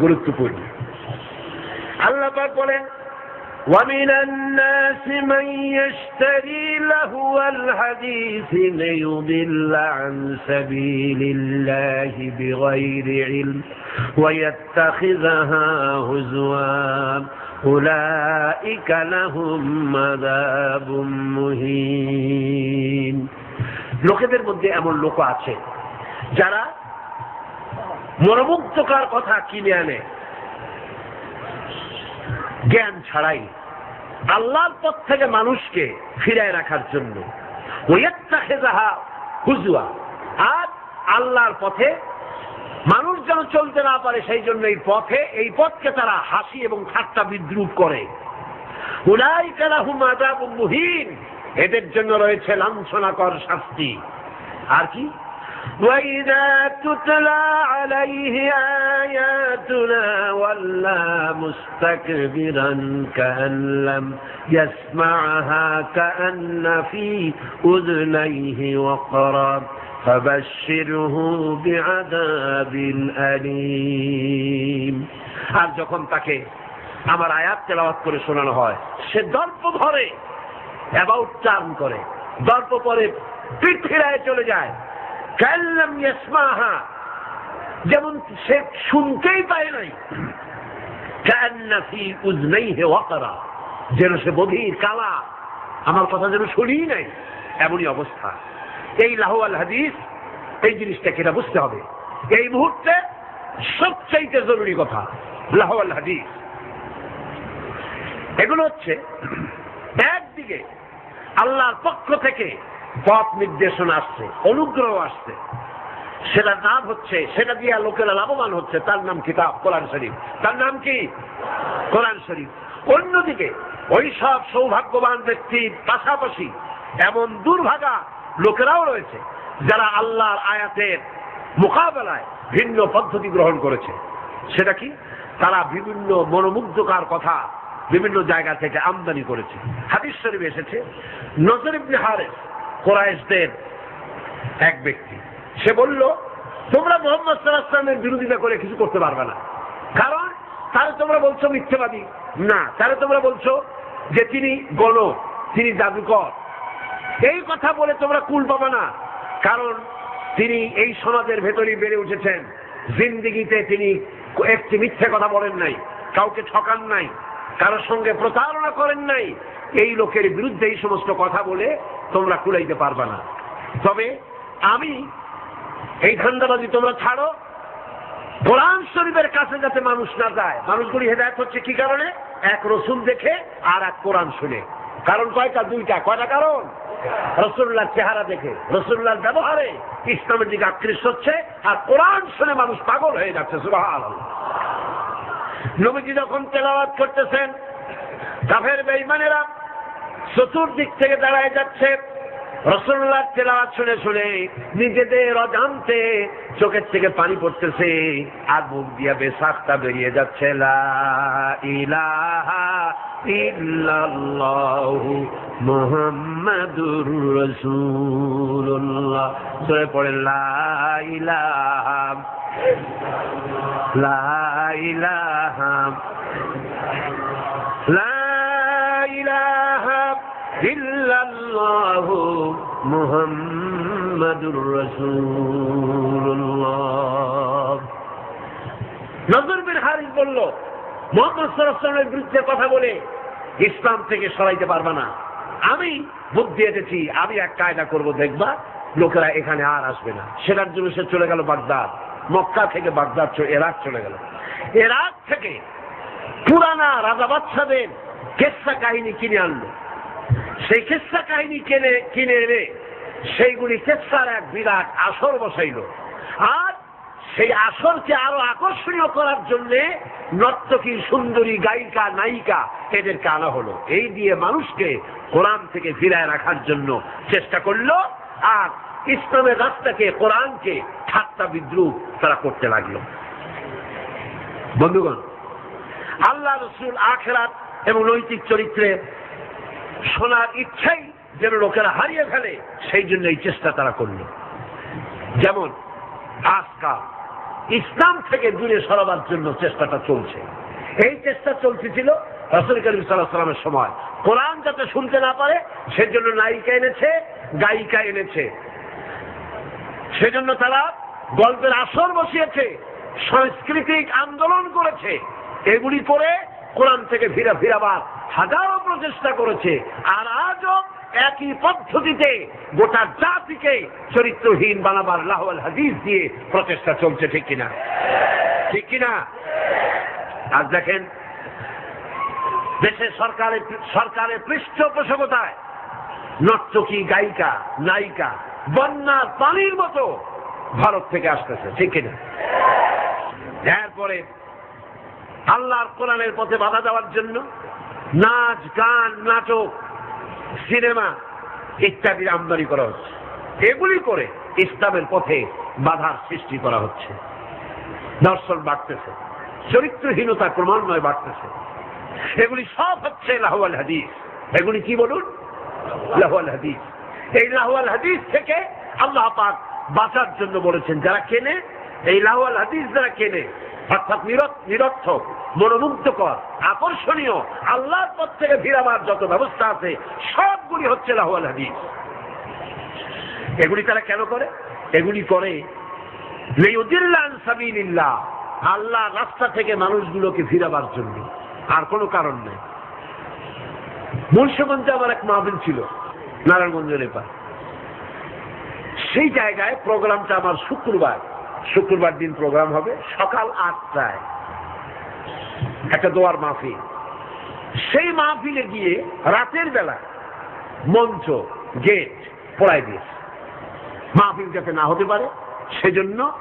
গুরুত্বপূর্ণ আল্লাহ পাক বলেন ومن الناس من يشتري لهو الحديث ليضل عن سبيل الله بغير علم ويتخذها هزوا أولئك لهم عذاب مهين লোকেদের মধ্যে এমন লোক আছে যারা মনোমুগ্ধকার কথা কিনে আনে। জ্ঞান ছাড়াই। আল্লাহর পথ থেকে মানুষকে ফিরায় রাখার জন্য। হুজুয়া আর আল্লাহর পথে মানুষ যেন চলতে না পারে সেই জন্য এই পথে, এই পথকে তারা হাসি এবং ঠাট্টা বিদ্রুপ করে। মুহিন। এদের জন্য রয়েছে লাঞ্ছনাকর শাস্তি। আর কি? وإذا تتلى عليه آياتنا ولى مستكبرا كأن لم يسمعها كأن في أذنيه وقرا فبشره بعذاب أليم আর যখন তাকে আমার আয়াত তেলাওয়াত করে শোনানো হয় সে দর্প ধরে অ্যাবাউট টার্ন করে দর্প পরে পিঠ ফিরায় চলে যায় কাল্লাম ইয়াসমাহা? যেমন সে শুনতেই পায় নাই। কান্না ফি উজনাইহি ওয়াকরা? যেন সে বধির কালা। আমার কথা যেন শুনিই নাই। এমনই অবস্থা। এই লাহওয়াল হাদিস, এই জিনিসটাকে এটা বুঝতে হবে। এই মুহূর্তে সবচাইতে জরুরি কথা, লাহওয়াল হাদিস। এগুলো হচ্ছে, একদিকে আল্লাহর পক্ষ থেকে পথ নির্দেশনা আসছে, অনুগ্রহ আসছে। সেটার নাম হচ্ছে, সেটা দিয়ে লোকেরা লাভবান হচ্ছে, তার নাম কিতাব, কোরআন শরীফ। তার নাম কি? কোরআন শরীফ। অন্যদিকে, ওই সব সৌভাগ্যবান ব্যক্তির পাশাপাশি এমন দুর্ভাগা লোকেরাও রয়েছে, যারা আল্লাহর আয়াতের মোকাবেলায় ভিন্ন পদ্ধতি গ্রহণ করেছে। সেটা কি? তারা বিভিন্ন মনোমুগ্ধকার কথা বিভিন্ন জায়গা থেকে আমদানি করেছে। হাদিস শরীফ এসেছে, নজর ইবনে হারেস কোরআশদের এক ব্যক্তি। সে বলল, তোমরা মোহাম্মদ সাল্লাহামের বিরোধিতা করে কিছু করতে পারবে না। কারণ তাহলে তোমরা বলছো মিথ্যেবাদী। না তাহলে তোমরা বলছো যে তিনি গণ তিনি জাদুকর। এই কথা বলে তোমরা কুল পাবে না, কারণ তিনি এই সমাজের ভেতরেই বেড়ে উঠেছেন। জিন্দিগিতে তিনি একটি মিথ্যে কথা বলেন নাই, কাউকে ঠকান নাই। কারোর সঙ্গে প্রতারণা করেন নাই, এই লোকের বিরুদ্ধে এই সমস্ত কথা বলে তোমরা কুলাইতে পারবে না। তবে আমি এই ধান্দাবাজি তোমরা ছাড়ো, কোরআন শরীফের কাছে যাতে মানুষ না যায়, মানুষগুলি হেদায়ত হচ্ছে কি কারণে? এক রসুল দেখে আর এক কোরআন শুনে। কারণ কয়টা? দুইটা। কয়টা কারণ? রসুল্লাহ চেহারা দেখে, রসুল্লাহর ব্যবহারে ইসলামের দিকে আকৃষ্ট হচ্ছে, আর কোরআন শুনে মানুষ পাগল হয়ে যাচ্ছে সুবাহ নবীজি যখন তেলাওয়াত করতেছেন, কাফের বেইমানেরা চতুর্দিক থেকে দাঁড়ায় যাচ্ছে। রসুল্লাহ তেলাওয়াত শুনে শুনে নিজেদের অজান্তে চোখের থেকে পানি পড়তেছে। আর মুখ দিয়া বেসাখটা বেরিয়ে যাচ্ছে। মুহাম্মাদুর সরে পড়ে ইলাহা লা ইলাহা ইল্লাল্লাহু মুহাম্মাদুর রাসূলুল্লাহ। নজর বিন হারিস বলল, মোহাম্মদ সাল্লামের বিরুদ্ধে কথা বলে ইসলাম থেকে সরাইতে পারবা না। আমি বুদ্ধি এসেছি, আমি এক কায়দা করব, দেখবা লোকেরা এখানে আর আসবে না। সেটার জন্য সে চলে গেল বাগদাদ। মক্কা থেকে বাগদাদ এরাক চলে গেল। এরাক থেকে পুরানা রাজা বাচ্চাদের কেসা কাহিনী কিনে আনলো। সেই কেসা কাহিনী কিনে কিনে এনে সেইগুলি কেসার এক বিরাট আসর বসাইল। আর সেই আসরকে আরও আকর্ষণীয় করার জন্য নর্তকী, সুন্দরী, গায়িকা, নায়িকা এদেরকে আনা হলো। এই দিয়ে মানুষকে কোরআন থেকে ফিরায় রাখার জন্য চেষ্টা করল। আর ইসলামের রাস্তাকে কোরআনকে ঠাট্টা বিদ্রুপ তারা করতে লাগল। বন্ধুগণ, আল্লাহ রসুল আখেরাত এবং নৈতিক চরিত্রে শোনার ইচ্ছাই যেন লোকেরা হারিয়ে ফেলে, সেই জন্য এই চেষ্টা তারা করল। যেমন, আজকাল ইসলাম থেকে দূরে সরাবার জন্য চেষ্টাটা চলছে। এই চেষ্টা চলতেছিল রসুল করিম সাল্লামের সময়। কোরআন যাতে শুনতে না পারে, সেজন্য নায়িকা এনেছে, গায়িকা এনেছে। সেজন্য তারা গল্পের আসর বসিয়েছে, সাংস্কৃতিক আন্দোলন করেছে। এগুলি করে কোরআন থেকে ফিরা ফিরাবার হাজারো প্রচেষ্টা করেছে, আর আজও একই পদ্ধতিতে গোটা জাতিকে চরিত্রহীন বানাবার লাহওয়াল হাদিস দিয়ে প্রচেষ্টা চলছে, ঠিক কিনা? ঠিক কিনা? আজ দেখেন, দেশের সরকারের সরকারের পৃষ্ঠপোষকতায় নর্তকী গায়িকা, নায়িকা, বন্যার পানির মতো ভারত থেকে আসতেছে, ঠিক কিনা? এরপরে আল্লাহর কোরআনের পথে বাধা দেওয়ার জন্য নাচ, গান, নাটক, সিনেমা ইত্যাদির আমদানি করা হচ্ছে। এগুলি করে ইসলামের পথে বাধার সৃষ্টি করা হচ্ছে। দর্শন বাড়তেছে, চরিত্রহীনতা ক্রমান্বয়ে বাড়তেছে। এগুলি সব হচ্ছে লাহওয়াল হাদিস। এগুলি কি বলুন? লাহওয়াল হাদিস। এই লাহওয়াল হাদিস থেকে আল্লাহ পাক বাঁচার জন্য বলেছেন। যারা কেনে, এই লাহওয়াল হাদিস যারা কেনে, অর্থাৎ নিরর্থক, মনোমুগ্ধকর, আকর্ষণীয়, আল্লাহর পথ থেকে ফিরাবার যত ব্যবস্থা আছে, সবগুলি হচ্ছে লাহওয়াল হাদিস। এগুলি তারা কেন করে? এগুলি করে আল্লাহ রাস্তা থেকে মানুষগুলোকে ফিরাবার জন্য। আর কোনো কারণ নেই। মুন্সিগঞ্জে আমার এক মাহবিল ছিল, নারায়ণগঞ্জের এপার। সেই জায়গায় প্রোগ্রামটা আমার শুক্রবার। শুক্রবার দিন প্রোগ্রাম হবে, সকাল আটটায়। একটা দোয়ার মাহফিল। সেই মাহফিলে গিয়ে রাতের বেলা মঞ্চ, গেট পড়াই দিয়েছে মাহফিল যাতে না হতে পারে, সেজন্য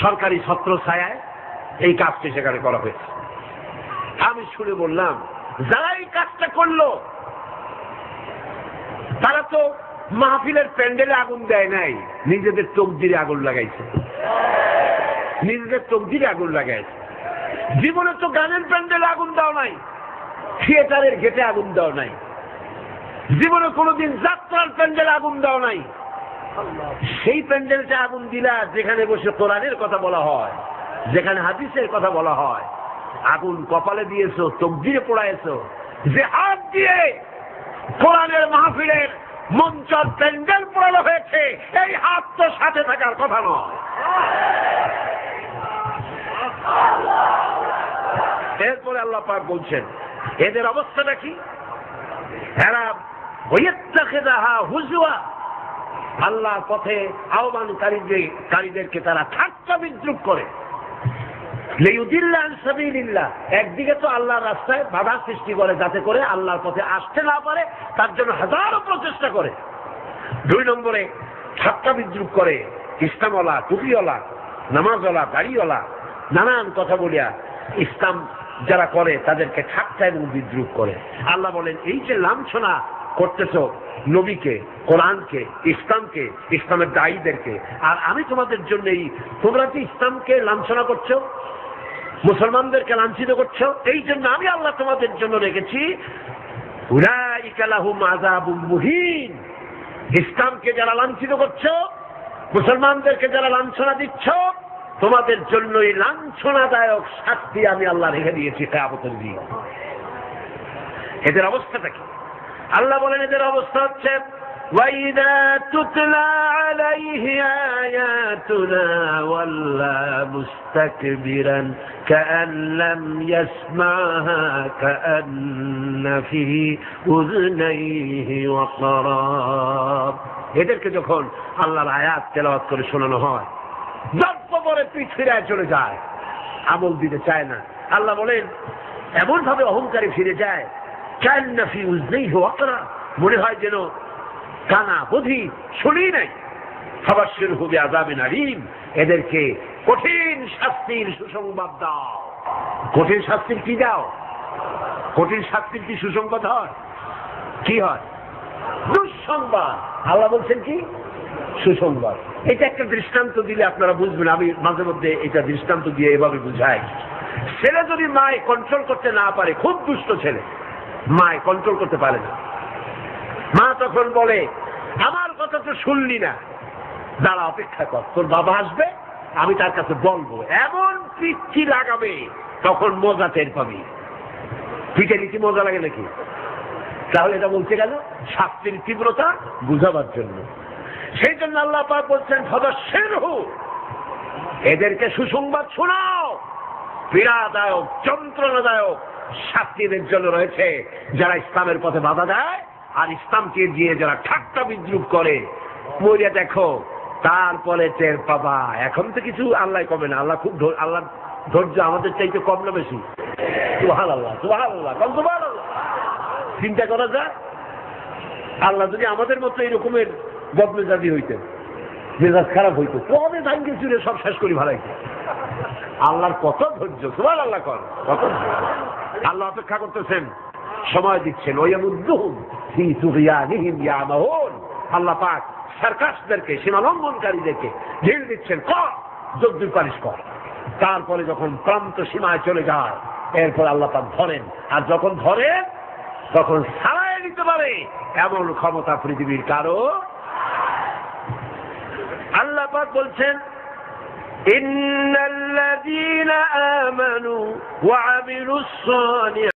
সরকারি ছত্র ছায়ায় এই কাজটি সেখানে করা হয়েছে। আমি শুনে বললাম, যারা এই কাজটা করল, তারা তো মাহফিলের প্যান্ডেলে আগুন দেয় নাই, নিজেদের তকদিরে আগুন লাগাইছে। নিজেদের তকদিরে আগুন লাগাইছে। জীবনে তো গানের প্যান্ডেলে আগুন দাও নাই, থিয়েটারের গেটে আগুন দাও নাই। জীবনে কোনোদিন যাত্রার প্যান্ডেলে আগুন দাও নাই। সেই প্যান্ডেলটা আগুন দিলা যেখানে বসে কোরআনের কথা বলা হয়, যেখানে হাদিসের কথা বলা হয়। আগুন কপালে দিয়েছ তকদিরে পোড়াইছো। যে হাত দিয়ে কোরআনের মাহফিলের মঞ্চর প্যান্ডেল পোড়ানো হয়েছে। এই হাত তো সাথে থাকার কথা নয়। এরপরে আল্লাহ পাক বলছেন, এদের অবস্থাটা কি হুজুয়া আল্লাহর পথে আহ্বানকারীদের কারীদেরকে তারা ঠাট্টা বিদ্রুপ করে। একদিকে তো আল্লাহর রাস্তায় বাধা সৃষ্টি করে, যাতে করে আল্লাহর পথে আসতে না পারে, তার জন্য হাজারো প্রচেষ্টা করে। দুই নম্বরে ঠাট্টা বিদ্রুপ করে, ইসলামওয়ালা, টুপিওয়ালা, নামাজওয়ালা গাড়িওয়ালা নানান কথা বলিয়া ইসলাম যারা করে, তাদেরকে ঠাট্টা এবং বিদ্রুপ করে। আল্লাহ বলেন, এই যে লাঞ্ছনা করতেছ নবীকে, কোরআনকে, ইসলামকে, ইসলামের দায়ীদেরকে। আর আমি তোমাদের জন্য এই তোমরা যে ইসলামকে লাঞ্ছনা করছ? মুসলমানদেরকে লাঞ্ছিত করছ? এই জন্য আমি আল্লাহ তোমাদের জন্য রেখেছি মুহিন। ইসলামকে যারা লাঞ্ছিত করছ, মুসলমানদেরকে যারা লাঞ্ছনা দিচ্ছ, তোমাদের জন্য এই লাঞ্ছনাদায়ক শাস্তি আমি আল্লাহ রেখে দিয়েছি কেয়ামতের দিন এদের অবস্থাটা কি আল্লাহ বলেন এদের অবস্থা হচ্ছে وإذا تتلى عليه آياتنا ولى مستكبرا كأن لم يسمعها كأن في أذنيه وقراب এদেরকে যখন আল্লাহর আয়াত তেলাওয়াত করে শোনানো হয় দর্প করে পিঠ ফিরায় চলে যায় আমল দিতে চায় না আল্লাহ বলেন এমন ভাবে অহংকারে ফিরে যায় চান না ফি উজনেই হোয়াকরা মনে হয় যেন কানা বুধি শুনি নাই। খাবার শুরু হবে আজাবে নারিম এদেরকে কঠিন শাস্তির সুসংবাদ দাও। কঠিন শাস্তির কি দাও? কঠিন শাস্তির কি সুসংবাদ হয়? কি হয়? দুঃসংবাদ। আল্লাহ বলছেন কি? সুসংবাদ। এটা একটা দৃষ্টান্ত দিলে আপনারা বুঝবেন। আমি মাঝে মধ্যে এটা দৃষ্টান্ত দিয়ে এভাবে বুঝাই। ছেলে যদি মায় কন্ট্রোল করতে না পারে, খুব দুষ্ট ছেলে। মায় কন্ট্রোল করতে পারে না। মা তখন বলে, আমার কথা তো শুনলি না। দাঁড়া, অপেক্ষা কর। তোর বাবা আসবে, আমি তার কাছে বলব। এমন পিচ্ছি লাগাবে, তখন মজা টের পাবি। পিঠে কি মজা লাগে নাকি? তাহলে এটা বলছে কেন শাস্তির তীব্রতা বুঝাবার জন্য। সেই জন্য আল্লাহ পাক বলছেন সদস্যের হু এদেরকে সুসংবাদ শোনাও। পীড়াদায়ক, যন্ত্রণাদায়ক শাস্তিদের জন্য রয়েছে যারা ইসলামের পথে বাধা দেয়, আর ইসলামকে দিয়ে যারা ঠাট্টা বিদ্রুপ করে, মরিয়া দেখো, তারপরে টের পাবা। এখন তো কিছু আল্লাহ কমে না, আল্লাহ খুব আল্লাহ ধৈর্য আমাদের চাইতে কম না বেশি। সুহাল আল্লাহ সুহাল আল্লাহ কম সুহাল আল্লাহ চিন্তা করা যায়? আল্লাহ যদি আমাদের মতো এরকমের বদমেজাদি হইতেন, মেজাজ খারাপ হইতো, কবে ভাঙ্গে চুরে সব শেষ করি ভালাইতো আল্লাহর কত ধৈর্য তোমার আল্লাহ কর, কত। আল্লাহ অপেক্ষা করতেছেন। সময় দিচ্ছেন। আল্লাহ পাক সার্কাসদেরকে, সীমালঙ্ঘনকারীদেরকে ঢিল দিচ্ছেন। কর যদ্দুর পালিশ কর। তারপরে যখন প্রান্ত সীমায় চলে যায়, এরপর আল্লাহ পাক ধরেন। আর যখন ধরেন তখন সারাই দিতে পারে। এমন ক্ষমতা পৃথিবীর কারও আল্লাহ পাক বলছেন إن الذين آمنوا وعملوا الصالحات